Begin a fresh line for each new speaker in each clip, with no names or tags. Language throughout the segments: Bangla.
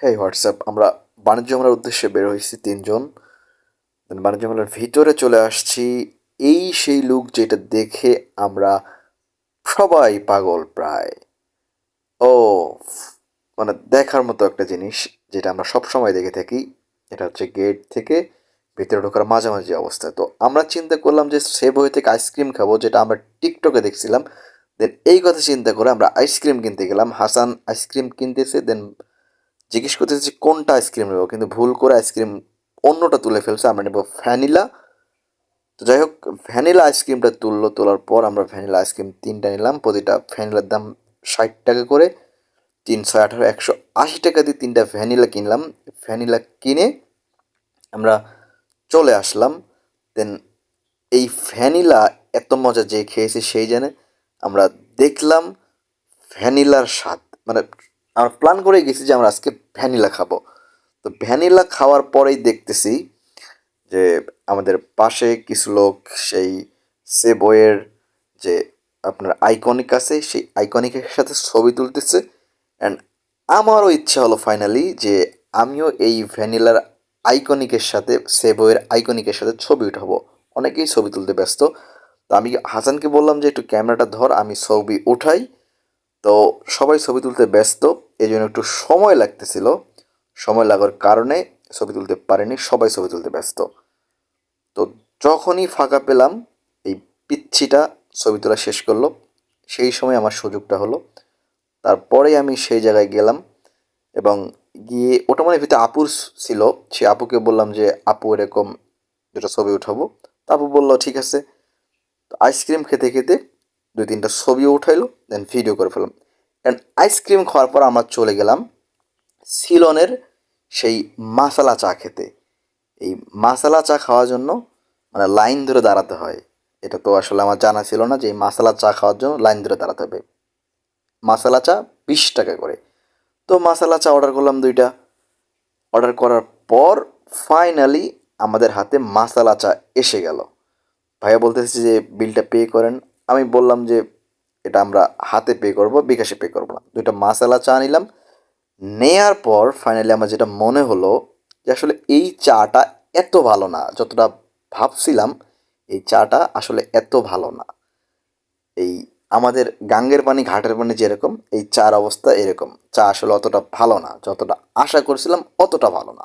হ্যাঁ হোয়াটসঅ্যাপ আমরা বাণিজ্য মেলার উদ্দেশ্যে বের হয়েছি তিনজন। বাণিজ্য মেলার ভিতরে চলে আসছি। এই সেই লুক যেটা দেখে আমরা সবাই পাগল প্রায়। ও মানে দেখার মতো একটা জিনিস যেটা আমরা সব সময় দেখে থাকি। এটা হচ্ছে গেট থেকে ভিতরে ঢোকার মাঝামাঝি অবস্থা। তো আমরা চিন্তা করলাম যে সেভ হয়ে থেকে আইসক্রিম খাব, যেটা আমরা টিকটকে দেখছিলাম। দেন এই কথা চিন্তা করে আমরা আইসক্রিম কিনতে গেলাম। হাসান আইসক্রিম কিনতেছে দেন জিজ্ঞেস করতেছে যে কোনটা আইসক্রিম নেব, কিন্তু ভুল করে আইসক্রিম অন্যটা তুলে ফেলছে, আমরা নেব ভ্যানিলা। তো যাই হোক, ভ্যানিলা আইসক্রিমটা তুললো, তোলার পর আমরা ভ্যানিলা আইসক্রিম তিনটা নিলাম, প্রতিটা ভ্যানিলার দাম ষাট টাকা করে, তিনশো আঠারো, একশো আশি টাকা দিয়ে তিনটা ভ্যানিলা কিনলাম। ভ্যানিলা কিনে আমরা চলে আসলাম। দেন এই ভ্যানিলা এত মজা যে খেয়েছি সেই জানে, আমরা দেখলাম ভ্যানিলার স্বাদ মানে আমরা প্ল্যান করে গেছি যে আমরা আজকে ভ্যানিলা খাব। তো ভ্যানিলা খাওয়ার পরেই দেখতেছি যে আমাদের পাশে কিছু লোক সেই সে বইয়ের যে আপনার আইকনিক আছে, সেই আইকনিকের সাথে ছবি তুলতেছে। অ্যান্ড আমারও ইচ্ছা হলো ফাইনালি যে আমিও এই ভ্যানিলার আইকনিকের সাথে সে বইয়ের আইকনিকের সাথে ছবি উঠাবো। অনেকেই ছবি তুলতে ব্যস্ত। তো আমি হাসানকে বললাম যে, একটু ক্যামেরাটা ধর, আমি ছবি উঠাই। তো সবাই ছবি তুলতে ব্যস্ত এই জন্য একটু সময় লাগতেছিল। সময় লাগার কারণে ছবি তুলতে পারেনি, সবাই ছবি তুলতে ব্যস্ত। তো যখনই ফাঁকা পেলাম, এই পিচ্ছিটা ছবি তোলা শেষ করল। সেই সময় আমার সুযোগটা হলো। তারপরে আমি সেই জায়গায় গেলাম এবং গিয়ে ওটা মানে ভিতরে আপুর ছিল, সে আপুকে বললাম যে, আপু, এরকম দুটো ছবি উঠাবো। তো আপু বলল, ঠিক আছে। তো আইসক্রিম খেতে খেতে দুই তিনটা ছবিও উঠাইলো দেন ভিডিও করে ফেললাম। অ্যান্ড আইসক্রিম খাওয়ার পর আমরা চলে গেলাম সিলনের সেই মাসালা চা খেতে। এই মাসালা চা খাওয়ার জন্য মানে লাইন ধরে দাঁড়াতে হয়। এটা তো আসলে আমার জানা ছিল না যে এই মাসালা চা খাওয়ার জন্য লাইন ধরে দাঁড়াতে হবে। মাসালা চা বিশ টাকা করে। তো মাসালা চা অর্ডার করলাম দুইটা। অর্ডার করার পর ফাইনালি আমাদের হাতে মাসালা চা এসে গেল। ভাইয়া বলতেছে যে বিলটা পে করেন আমি বললাম যে এটা আমরা হাতে পে করব, বিকাশে পে করব না। দুইটা মাসালা চা নিলাম। নেয়ার পর ফাইনালি আমার যেটা মনে হলো যে আসলে এই চাটা এত ভালো না, যতটা ভাবছিলাম এই চাটা আসলে এত ভালো না। এই আমাদের গাঙ্গের পানি, ঘাটের পানি যেরকম, এই চার অবস্থা এরকম। চা আসলে অতটা ভালো না, যতটা আশা করছিলাম অতটা ভালো না।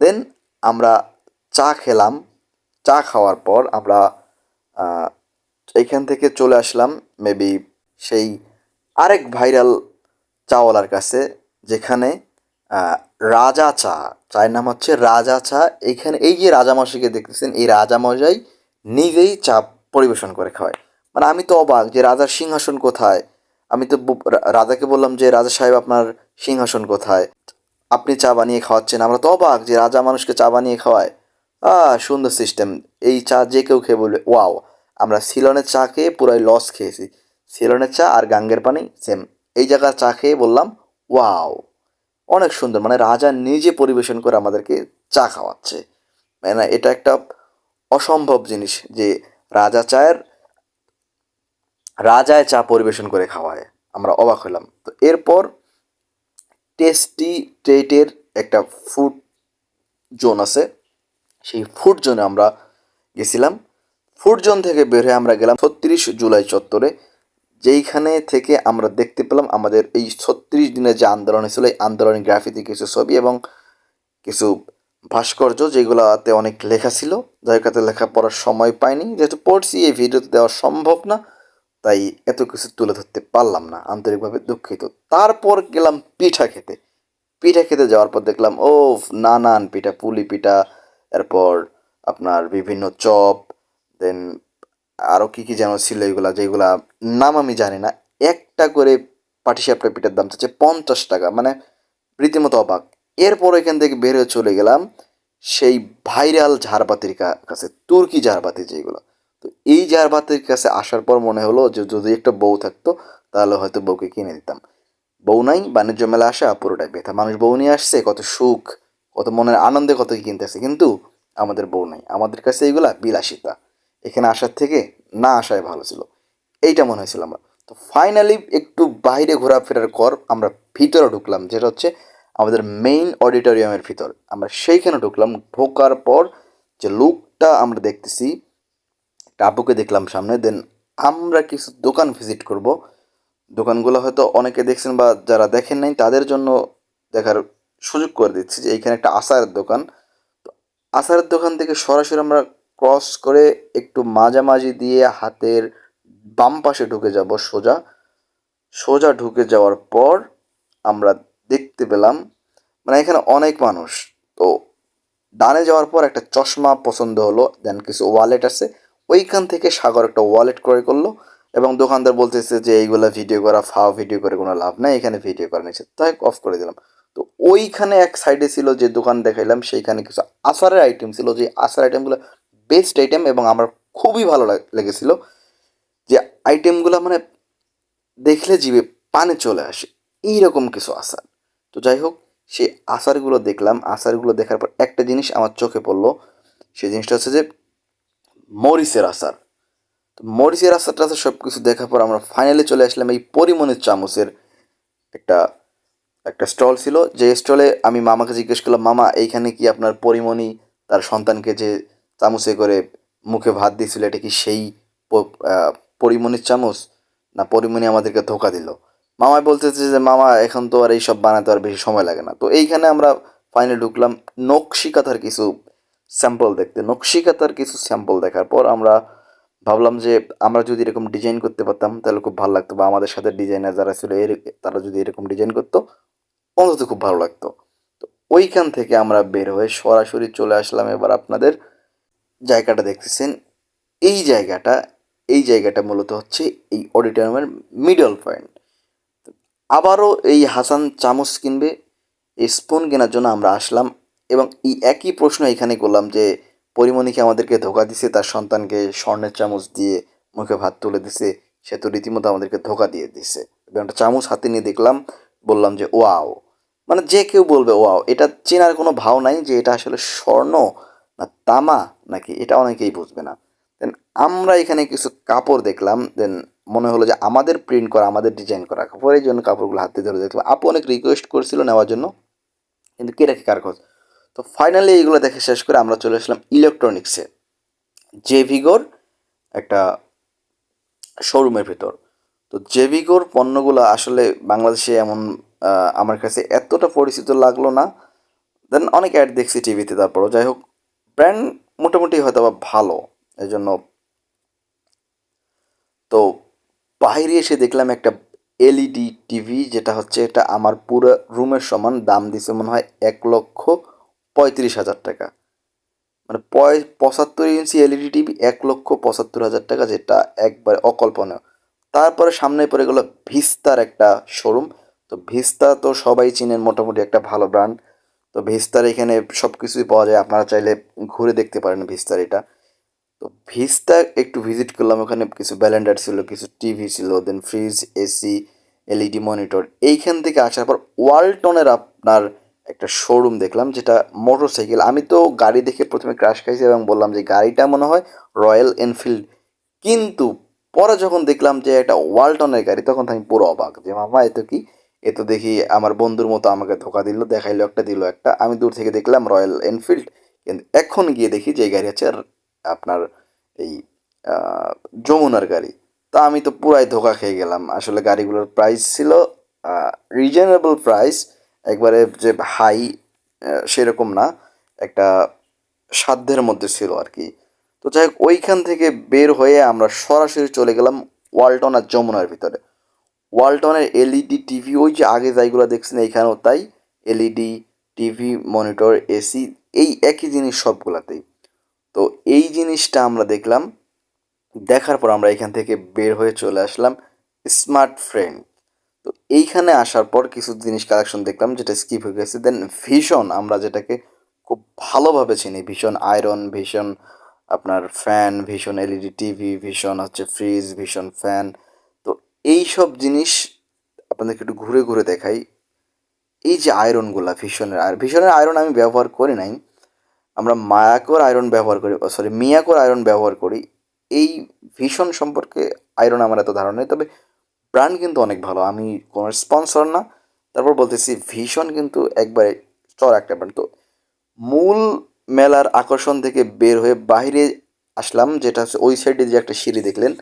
দেন আমরা চা খেলাম। চা খাওয়ার পর আমরা এইখান থেকে চলে আসলাম মেবি সেই আরেক ভাইরাল চাওয়ালার কাছে, যেখানে রাজা চা, চায়ের নাম হচ্ছে রাজা চা। এইখানে এই যে রাজামশাইকে দেখতেছেন, এই রাজামশাই নিজেই চা পরিবেশন করে খাওয়ায়। মানে আমি তো অবাক যে রাজার সিংহাসন কোথায়? আমি তো রাজাকে বললাম যে, রাজা সাহেব, আপনার সিংহাসন কোথায়? আপনি চা বানিয়ে খাওয়াচ্ছেন। আমরা তো অবাক যে রাজা মানুষকে চা বানিয়ে খাওয়ায়। আহ, সুন্দর সিস্টেম এই চা যে কেউ খেয়ে বলবে ওয়াও আমরা সিলনের চা খেয়ে পুরাই লস খেয়েছি। সিলনের চা আর গাঙ্গের পানি সেম এই জায়গার চা খেয়ে বললাম ওয়াও অনেক সুন্দর মানে রাজা নিজে পরিবেশন করে আমাদেরকে চা খাওয়াচ্ছে। মানে এটা একটা অসম্ভব জিনিস যে রাজা চায়ের, রাজায় চা পরিবেশন করে খাওয়ায়। আমরা অবাক হলাম। তো এরপর টেস্টি ট্রেটের একটা ফুড জোন আছে। সেই ফুড জোনে আমরা গেছিলাম। ফুড জোন থেকে বের হয়ে আমরা গেলাম ছত্রিশ জুলাই চত্বরে, যেইখানে থেকে আমরা দেখতে পেলাম আমাদের এই ছত্রিশ দিনের যে আন্দোলন হয়েছিল, এই আন্দোলনের গ্রাফিতে কিছু ছবি এবং কিছু ভাস্কর্য যেগুলোতে অনেক লেখা ছিল। যাই কাতে লেখা পড়ার সময় পাইনি। যেহেতু পড়ছি, এই ভিডিওতে দেওয়া সম্ভব না, তাই এত কিছু তুলে ধরতে পারলাম না, আন্তরিকভাবে দুঃখিত। তারপর গেলাম পিঠা খেতে। পিঠা খেতে যাওয়ার পর দেখলাম ও নানান পিঠা, পুলি পিঠা, এরপর আপনার বিভিন্ন চপ দেন আরও কী কী যেন ছিল এগুলা, যেগুলা নাম আমি জানি না। একটা করে পাটিসাপটা পিঠার দাম চাচ্ছে পঞ্চাশ টাকা মানে রীতিমতো অবাক। এরপর এখান থেকে বের হয়ে চলে গেলাম সেই ভাইরাল ঝাড়বাতির কাছে, তুর্কি ঝাড়বাতি যেগুলো। তো এই ঝাড়বাতির কাছে আসার পর মনে হলো যে যদি একটা বউ থাকতো, তাহলে হয়তো বউকে কিনে দিতাম। বউ নাই, বাণিজ্য মেলা আসা পুরোটাই ব্যথা মানুষ বউ নিয়ে আসছে, কত সুখ, কত মনের আনন্দে কত কিনতেছে। কিন্তু আমাদের বউ নাই। আমাদের কাছে এইগুলা বিলাসিতা। এখানে আসার থেকে না আসাই ভালো ছিল। এইটা মনে হয়েছিল আমার। তো ফাইনালি একটু বাইরে ঘোরাফেরার পর আমরা ভিতরে ঢুকলাম, যেটা হচ্ছে আমাদের মেইন অডিটোরিয়ামের ভিতর। আমরা সেইখানে ঢুকলাম, ঢোকার পর যে লুকটা আমরা দেখতেছি একটা আপুকে দেখলাম সামনে দেন আমরা কিছু দোকান ভিজিট করব। দোকানগুলো হয়তো অনেকে দেখছেন বা যারা দেখেন নাই, তাদের জন্য দেখার সুযোগ করে দিচ্ছি যে এইখানে একটা আচারের দোকান। তো আচারের দোকান থেকে সরাসরি আমরা ক্রস করে একটু মাঝামাঝি দিয়ে হাতের বাম পাশে ঢুকে যাব সোজা। সোজা ঢুকে যাওয়ার পর আমরা দেখতে পেলাম মানে এখানে অনেক মানুষ। তো ডানে যাওয়ার পর একটা চশমা পছন্দ হলো দেন কিছু ওয়ালেট আছে। ওইখান থেকে সাগর একটা ওয়ালেট ক্রয় করল এবং দোকানদার বলতেছে যে, এইগুলো ভিডিও করা ফাও ভিডিও করে কোনো লাভ নাই, এখানে ভিডিও করা নিচ্ছে। তাই অফ করে দিলাম। তো ওইখানে এক সাইডে ছিল যে দোকান দেখাইলাম, সেইখানে কিছু আচারের আইটেম ছিল। যে আচার আইটেমগুলো বেস্ট আইটেম এবং আমার খুবই ভালো লাগ- লেগেছিল যে আইটেমগুলো মানে দেখলে জিভে পানে চলে আসে। এইরকম কিছু আচার। তো যাই হোক, সেই আচারগুলো দেখলাম। আচারগুলো দেখার পর একটা জিনিস আমার চোখে পড়ল। সেই জিনিসটা হচ্ছে যে মরিচের আচার। তো মরিচের আচারটা আছে সব কিছু দেখার পর আমরা ফাইনালি চলে আসলাম এই পরিমণের চামচের একটা একটা স্টল ছিল। যে স্টলে আমি মামাকে জিজ্ঞেস করলাম, মামা, এইখানে কি আপনার পরিমণি তার সন্তানকে যে চামচে করে মুখে ভাত দিয়েছিল, এটা কি সেই পরিমণির চামচ? না পরিমণি আমাদেরকে ধোকা দিল। মামাই বলতেছে যে, মামা, এখন তো আর এইসব বানাতে আর বেশি সময় লাগে না। তো এইখানে আমরা ফাইনালি ঢুকলাম নকশি কাঁথার কিছু স্যাম্পল দেখতে। নকশি কাঁথার কিছু স্যাম্পল দেখার পর আমরা ভাবলাম যে, আমরা যদি এরকম ডিজাইন করতে পারতাম, তাহলে খুব ভালো লাগতো। বা আমাদের সাথে ডিজাইনার যারা ছিল, এর, তারা যদি এরকম ডিজাইন করতো, অন্তত খুব ভালো লাগতো। তো ওইখান থেকে আমরা বের হয়ে সরাসরি চলে আসলাম এবার আপনাদের জায়গাটা দেখতেছেন, এই জায়গাটা এই জায়গাটা মূলত হচ্ছে এই অডিটোরিয়ামের মিডল পয়েন্ট আবারও এই হাসান চামচ কিনবে এই স্পুন কেনার জন্য আমরা আসলাম এবং এই একই প্রশ্ন এখানে করলাম যে পরিমণিকে আমাদেরকে ধোকা দিছে, তার সন্তানকে স্বর্ণের চামচ দিয়ে মুখে ভাত তুলে দিছে, সে তো রীতিমতো আমাদেরকে ধোকা দিয়ে দিছে। এবং একটা চামচ হাতে নিয়ে দেখলাম, বললাম যে ওয়াও। মানে যে কেউ বলবে ওয়াও, এটা চেনার কোনো ভাও নাই যে এটা আসলে স্বর্ণ না তামা। নাকি এটা অনেকেই বুঝবে না। দেন আমরা এখানে কিছু কাপড় দেখলাম দেন মনে হলো যে আমাদের প্রিন্ট করা, আমাদের ডিজাইন করা কাপড়, এই জন্য কাপড়গুলো হাতে ধরে দেখলাম। আপু অনেক রিকোয়েস্ট করছিল নেওয়ার জন্য, কিন্তু কে রাখে কার খোঁজ? তো ফাইনালি এইগুলো দেখে শেষ করে আমরা চলে আসলাম ইলেকট্রনিক্সে জেভিগোর একটা শোরুমের ভিতর। তো জেভিগোর পণ্যগুলো আসলে বাংলাদেশে এমন আমার কাছে এতটা পরিচিত লাগল না। দেন অনেক অ্যাড দেখছি টিভিতে তারপরও। যাই হোক ব্র্যান্ড মোটামুটি হয়তো বা ভালো। এই জন্য তো বাইরে এসে দেখলাম একটা এলইডি টিভি, যেটা হচ্ছে এটা আমার পুরো রুমের সমান, দাম দিছে মনে হয় এক লক্ষ পঁয়ত্রিশ হাজার টাকা। মানে পঁচাত্তর ইঞ্চি এলইডি টিভি, এক লক্ষ পঁচাত্তর হাজার টাকা, যেটা একবারে অকল্পনীয়। তারপরে সামনে পড়ে গেলো ভিস্তার একটা শোরুম। তো ভিস্তা তো সবাই চিনেন, মোটামুটি একটা ভালো ব্র্যান্ড। তো ভিস্তার এখানে সব কিছুই পাওয়া যায়। আপনারা চাইলে ঘুরে দেখতে পারেন ভিস্তার এটা। তো ভিস্তা একটু ভিজিট করলাম ওখানে। কিছু ব্যালেন্ডার ছিল, কিছু টিভি ছিল then fridge AC LED monitor এইখান থেকে আসার পর ওয়ালটনের আপনার একটা শোরুম দেখলাম, যেটা মোটর সাইকেল আমি তো গাড়ি দেখে প্রথমে ক্রাশ খাইছি এবং বললাম যে গাড়িটা মনে হয় রয়্যাল এনফিল্ড কিন্তু পরে যখন দেখলাম যে এটা ওয়ালটনের গাড়ি, তখন আমি পুরো অবাক যে, মামা এত কি? এ তো দেখি আমার বন্ধুর মতো আমাকে ধোকা দিল, দেখাইলো, একটা দিল একটা। আমি দূর থেকে দেখলাম রয়্যাল এনফিল্ড কিন্তু এখন গিয়ে দেখি যে গাড়ি আছে আপনার এই যমুনার গাড়ি। তা আমি তো পুরাই ধোকা খেয়ে গেলাম। আসলে গাড়িগুলোর প্রাইস ছিল রিজনেবল প্রাইস একবারে যে হাই সেরকম না। একটা সাধ্যের মধ্যে ছিল আর কি। তো যাই হোক, ওইখান থেকে বের হয়ে আমরা সরাসরি চলে গেলাম ওয়ালটন আর যমুনার ভিতরে। ওয়ালটনের এলইডি টিভি, ওই যে আগে যাইগুলো দেখছেন এইখানেও তাই, এলইডি টিভি, মনিটর, এসি, এই একই জিনিস সবগুলাতেই। তো এই জিনিসটা আমরা দেখলাম, দেখার পর আমরা এখান থেকে বের হয়ে চলে আসলাম স্মার্ট ফ্রেন্ড তো এইখানে আসার পর কিছু জিনিস কালেকশন দেখলাম, যেটা স্কিপ হয়ে গেছে। দেন ভীষণ আমরা যেটাকে খুব ভালোভাবে চিনি ভীষণ আয়রন ভীষণ আপনার ফ্যান ভীষণ এলইডি টিভি ভীষণ হচ্ছে ফ্রিজ ভীষণ ফ্যান এই সব জিনিস আপনাদেরকে একটু ঘুরে ঘুরে দেখাই। এই যে আয়রনগুলা ভীষণের, আর ভীষণের আয়রন আমি ব্যবহার করি নাই। আমরা মায়াকোর আয়রন ব্যবহার করি সরি মিয়াকর আয়রন ব্যবহার করি। এই ভীষণ সম্পর্কে আয়রন আমার এত ধারণা নেই, তবে ব্র্যান্ড কিন্তু অনেক ভালো। আমি কোনো স্পন্সর না, তারপর বলতেছি ভীষণ কিন্তু একবারে চর একটা ব্র্যান্ড তো মূল মেলার আকর্ষণ থেকে বের হয়ে বাইরে আসলাম, যেটা হচ্ছে ওই সাইডে যে একটা সিঁড়ি দেখলেন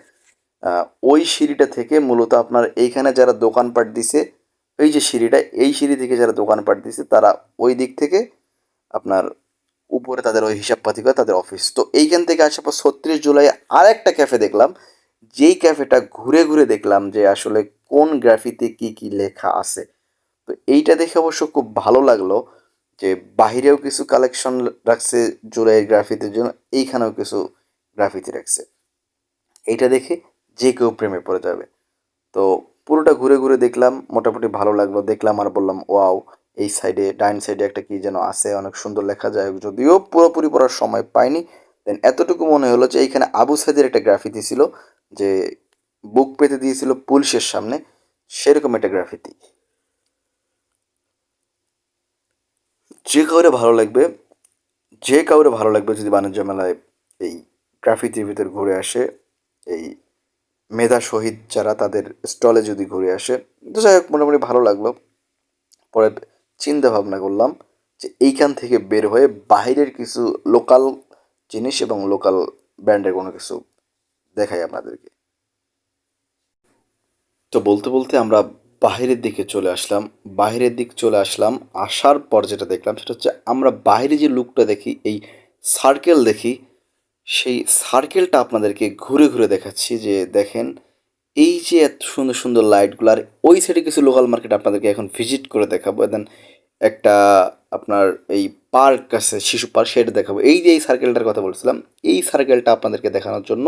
ওই সিঁড়িটা থেকে মূলত আপনার এইখানে যারা দোকানপাট দিছে, এই যে সিঁড়িটা, এই সিঁড়ি থেকে যারা দোকানপাট দিছে, তারা ওই দিক থেকে আপনার উপরে তাদের ওই হিসাবপাতি করে তাদের অফিস। তো এইখান থেকে আসার পর ছত্রিশ জুলাই আর একটা ক্যাফে দেখলাম, যেই ক্যাফেটা ঘুরে ঘুরে দেখলাম যে আসলে কোন গ্রাফিতে কি কি লেখা আছে। তো এইটা দেখে অবশ্য খুব ভালো লাগল যে বাহিরেও কিছু কালেকশন রাখছে জুলাইয়ের গ্রাফিতির জন্য, এইখানেও কিছু গ্রাফিতি রাখছে। এইটা দেখে যে কেউ প্রেমে পড়ে যাবে। তো পুরোটা ঘুরে ঘুরে দেখলাম, মোটামুটি ভালো লাগল। দেখলাম আর বললাম, ওয়াও, এই সাইডে ডাইন সাইডে একটা কি যেন আছে, অনেক সুন্দর লেখা যায়। যদিও পুরোপুরি পড়ার সময় পাইনি। দেন এতটুকু মনে হলো যে এইখানে আবু সাইদের একটা গ্রাফিতি ছিল, যে বুক পেতে দিয়েছিল পুলিশের সামনে, সেরকম একটা গ্রাফিতি। যে কাউরে ভালো লাগবে, যে কাউরে ভালো লাগবে যদি বাণিজ্য মেলায় এই গ্রাফিতির ভিতর ঘুরে আসে, এই মেধা শহীদ যারা তাদের স্টলে যদি ঘুরে আসে, তো যাই হোক, মোটামুটি ভালো লাগল। পরে চিন্তা ভাবনা করলাম যে এইখান থেকে বের হয়ে বাইরের কিছু লোকাল জিনিস এবং লোকাল ব্র্যান্ডের কোনো কিছু দেখাই আপনাদেরকে। তো বলতে বলতে আমরা বাইরের দিকে চলে আসলাম। বাইরের দিক চলে আসলাম, আসার পর যেটা দেখলাম সেটা হচ্ছে আমরা বাইরে যে লুকটা দেখি, এই সার্কেল দেখি সেই সার্কেলটা আপনাদেরকে ঘুরে ঘুরে দেখাচ্ছি যে দেখেন, এই যে এত সুন্দর সুন্দর লাইটগুলো আর ওই সাইডে কিছু লোকাল মার্কেট আপনাদেরকে এখন ভিজিট করে দেখাবো। দেন একটা আপনার এই পার্ক আছে, শিশু পার্ক সেটা দেখাবো। এই যে এই সার্কেলটার কথা বলছিলাম, এই সার্কেলটা আপনাদেরকে দেখানোর জন্য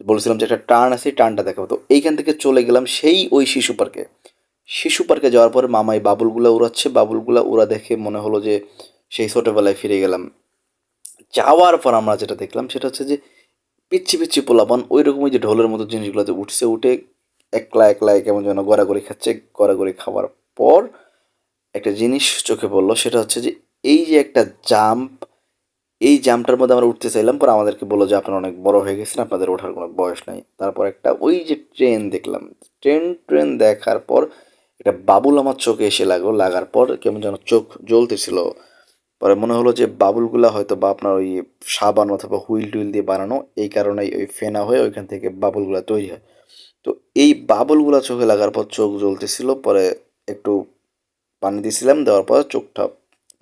বলছিলাম যে একটা টার্ন আছে টার্নটা দেখাবো। তো এইখান থেকে চলে গেলাম সেই ওই শিশু পার্কে শিশু পার্কে যাওয়ার পরে মামাই বাবুলগুলো উড়াচ্ছে। বাবুলগুলো উড়া দেখে মনে হলো যে সেই ছোটোবেলায় ফিরে গেলাম। যাওয়ার পর আমরা যেটা দেখলাম, সেটা হচ্ছে যে পিচ্ছি পিচ্ছি পোলাপান ওই রকম ওই যে ঢোলের মতো জিনিসগুলোতে উঠছে, উঠে একলা একলা কেমন যেন গড়াগড়ি খাচ্ছে, গড়াগড়ি খাওয়ার পর একটা জিনিস চোখে পড়ল, সেটা হচ্ছে যে এই যে একটা জাম্প, এই জাম্পটার মধ্যে আমরা উঠতে চাইলাম, পর আমাদেরকে বলল যে আপনারা অনেক বড় হয়ে গেছেন, আপনাদের ওঠার কোনো বয়স নাই। তারপর একটা ওই যে ট্রেন দেখলাম, ট্রেন ট্রেন দেখার পর একটা বাবুল আমার চোখে এসে লাগল, লাগার পর কেমন যেন চোখ জ্বলতেছিল। পরে মনে হলো যে বাবুলগুলা হয়তো বা আপনার ওই সাবান অথবা হুইল টুইল দিয়ে বানানো, এই কারণেই ওই ফেনা হয়ে ওইখান থেকে বাবুলগুলা তৈরি হয়। তো এই বাবুলগুলা চোখে লাগার পর চোখ জ্বলতেছিল, পরে একটু পানি দিয়েছিলাম, দেওয়ার পর চোখটা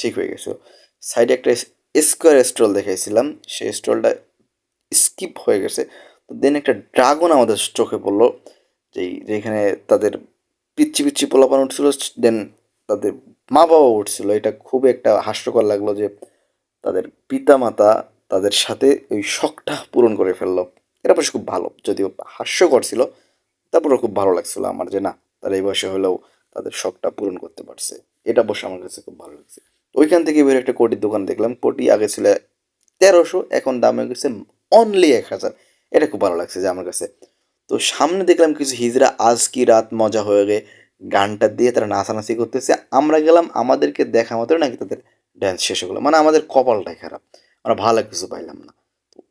ঠিক হয়ে গেছে। সাইডে একটা স্কোয়ার স্টল দেখাইছিলাম, সেই স্টলটা স্কিপ হয়ে গেছে। তো দেন একটা ড্রাগন আমাদের চোখে পড়ল, যেই, যেখানে তাদের পিচ্ছি পিচ্ছি পোলাপান উঠছিল, দেন তাদের মা বাবা উঠছিল। এটা খুব একটা হাস্যকর লাগল যে তাদের পিতা মাতা তাদের সাথে ওই শখটা পূরণ করে ফেলল। এটা অবশ্য খুব ভালো, যদিও হাস্যকর ছিল তারপরে খুব ভালো লাগছিল আমার যে না, তারা এই বয়সে হলেও তাদের শখটা পূরণ করতে পারছে। এটা অবশ্য আমার কাছে খুব ভালো লাগছে। ওইখান থেকে বের একটা কোটির দোকান দেখলাম। কোটি আগে ছিল তেরোশো, এখন দাম হয়ে গেছে অনলি এক হাজার। এটা খুব ভালো লাগছে যে আমার কাছে। তো সামনে দেখলাম কিছু হিজরা আজ কি রাত মজা হয়ে গে গানটা দিয়ে তারা নাচানাচি করতেছে। আমরা গেলাম আমাদেরকে দেখা মতো নাকি তাদের ড্যান্স শেষ গেলো। মানে আমাদের কপালটাই খারাপ। আমরা ভালো কিছু পাইলাম না।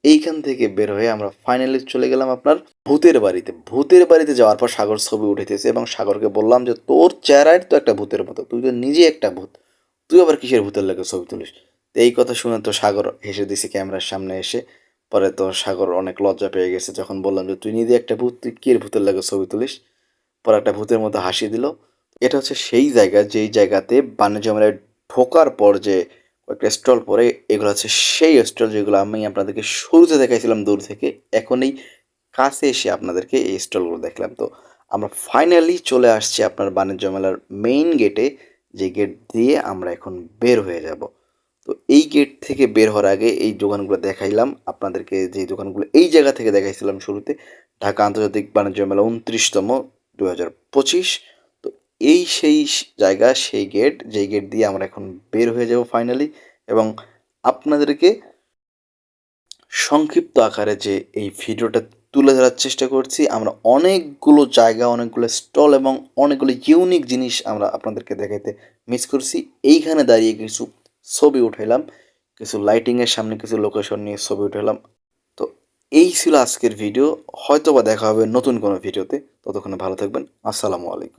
এইখান থেকে বের হয়ে আমরা ফাইনালি চলে গেলাম আপনার ভূতের বাড়িতে। ভূতের বাড়িতে যাওয়ার পর সাগর ছবি উঠেছে এবং সাগরকে বললাম যে, তোর চেহারায় তো একটা ভূতের মতো। তুই তো নিজে একটা ভূত। তুই আবার কিসের ভূতের লাগে ছবি তুলিস? তো এই কথা শুনে তো সাগর হেসে দিছে ক্যামেরার সামনে এসে। পরে তো সাগর অনেক লজ্জা পেয়ে গেছে। যখন বললাম যে, তুই নিজে একটা ভূত, তুই কির ভূতের লাগে ছবি তুলিস? পরে একটা ভূতের মতো হাসি দিল। এটা হচ্ছে সেই জায়গা, যেই জায়গাতে বাণিজ্য মেলায় ঢোকার পর যে একটা স্টল পরে, এগুলো হচ্ছে সেই স্টল যেগুলো আমি আপনাদেরকে শুরুতে দেখাইছিলাম দূর থেকে। এখন এই কাছে এসে আপনাদেরকে এই স্টলগুলো দেখলাম। তো আমরা ফাইনালি চলে আসছি আপনার বাণিজ্য মেলার মেইন গেটে যে গেট দিয়ে আমরা এখন বের হয়ে যাব। তো এই গেট থেকে বের হওয়ার আগে এই দোকানগুলো দেখাইলাম। আপনাদেরকে যে দোকানগুলো এই জায়গা থেকে দেখাইছিলাম শুরুতে, ঢাকা আন্তর্জাতিক বাণিজ্য মেলা উনত্রিশতম দু হাজার পঁচিশ। তো এই সেই জায়গা, সেই গেট যেই গেট দিয়ে আমরা এখন বের হয়ে যাব ফাইনালি এবং আপনাদেরকে সংক্ষিপ্ত আকারে যে এই ভিডিওটা তুলে ধরার চেষ্টা করছি, আমরা অনেকগুলো জায়গা, অনেকগুলো স্টল এবং অনেকগুলো ইউনিক জিনিস আমরা আপনাদেরকে দেখাইতে মিস করছি। এইখানে দাঁড়িয়ে কিছু ছবি উঠাইলাম, কিছু লাইটিংয়ের সামনে কিছু লোকেশন নিয়ে ছবি উঠাইলাম। এই ছিল আজকের ভিডিও হয়তো বা দেখা হবে নতুন কোনো ভিডিওতে ততক্ষণে ভালো থাকবেন। আসসালামু আলাইকুম।